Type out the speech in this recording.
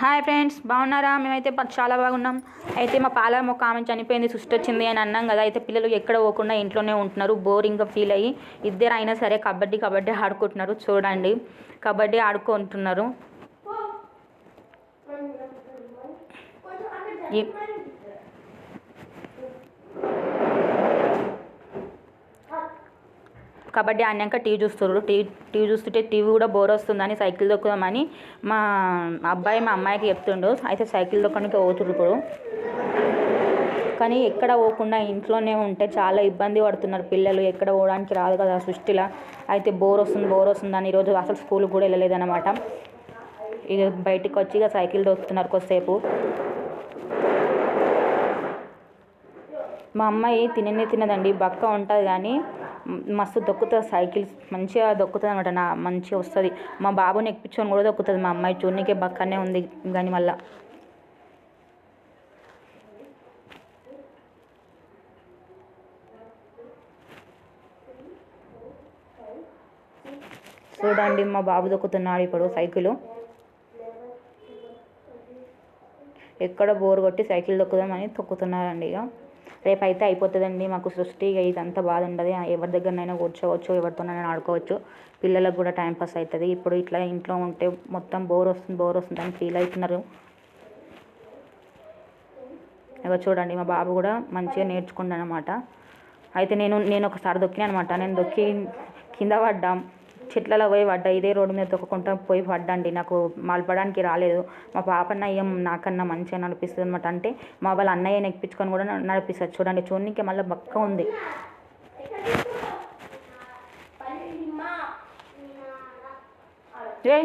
Hi friends బాగున్నారా? మేమైతే చాలా బాగున్నాం. అయితే మా పాల మొక్క ఆమె చనిపోయింది సుష్టి వచ్చింది అని అన్నాం కదా. అయితే పిల్లలు ఎక్కడ పోకుండా ఇంట్లోనే ఉంటున్నారు. బోరింగ్గా ఫీల్ అయ్యి ఇద్దరు అయినా సరే కబడ్డీ కబడ్డీ ఆడుకుంటున్నారు. చూడండి. కబడ్డీ ఆడుకుంటున్నారు. కబడ్డీ ఆడినాక టీవీ చూస్తున్నారు టీవీ టీవీ చూస్తుంటే టీవీ కూడా బోర్ వస్తుందని సైకిల్ దొక్కుదామని మా అబ్బాయి మా అమ్మాయికి చెప్తుండు. అయితే సైకిల్ దొక్కడానికి పోతుండ్రు ఇప్పుడు. కానీ ఎక్కడ పోకుండా ఇంట్లోనే ఉంటే చాలా ఇబ్బంది పడుతున్నారు పిల్లలు. ఎక్కడ పోవడానికి రాదు కదా సృష్టిలా. అయితే బోర్ వస్తుంది బోర్ వస్తుంది అని ఈరోజు అసలు స్కూల్కి కూడా వెళ్ళలేదన్నమాట. ఇక బయటికి వచ్చి ఇక సైకిల్ దొక్కుతున్నారు కొద్దిసేపు. మా అమ్మాయి తిననే తినదండి. బక్క ఉంటుంది కానీ మస్తు దొక్కుతుంది సైకిల్స్ మంచిగా దొక్కుతుంది అనమాట నా మంచిగా వస్తుంది. మా బాబుని ఎక్కించుకొని కూడా దొక్కుతుంది. మా అమ్మాయి చూడనికే బక్కనే ఉంది కానీ మళ్ళీ. చూడండి మా బాబు దొక్కుతున్నాడు ఇప్పుడు సైకిల్. ఎక్కడ బోర్ కొట్టి సైకిల్ దొక్కుదామని తొక్కుతున్నారండి ఇక రేపు అయితే అయిపోతుందండి. మాకు సృష్టి ఇదంతా బాధ ఉండదు. ఎవరి దగ్గరనైనా కూర్చోవచ్చు ఎవరితోనైనా ఆడుకోవచ్చు. పిల్లలకు కూడా టైం పాస్ అవుతుంది. ఇప్పుడు ఇట్లా ఇంట్లో ఉంటే మొత్తం బోర్ వస్తుంది బోర్ వస్తుంది అని ఫీల్ అవుతున్నారు. ఇక చూడండి మా బాబు కూడా మంచిగా నేర్చుకున్నాను అనమాట అయితే నేను నేను ఒకసారి దొక్కినా అనమాట నేను దొక్కి కింద పడ్డాం. చెట్లలో పోయి పడ్డా ఇదే రోడ్డు మీద దొక్కకుండా పోయి పడ్డండి. నాకు మలపడానికి రాలేదు. మా పాప నయ్యం నాకన్నా మంచిగా నడిపిస్తుంది అనమాట అంటే మా వాళ్ళ అన్నయ్య ఎక్కించుకొని కూడా నడిపిస్తారు నడిపిస్తుంది చూడండి చూడడానికి మళ్ళీ బక్క ఉంది. రే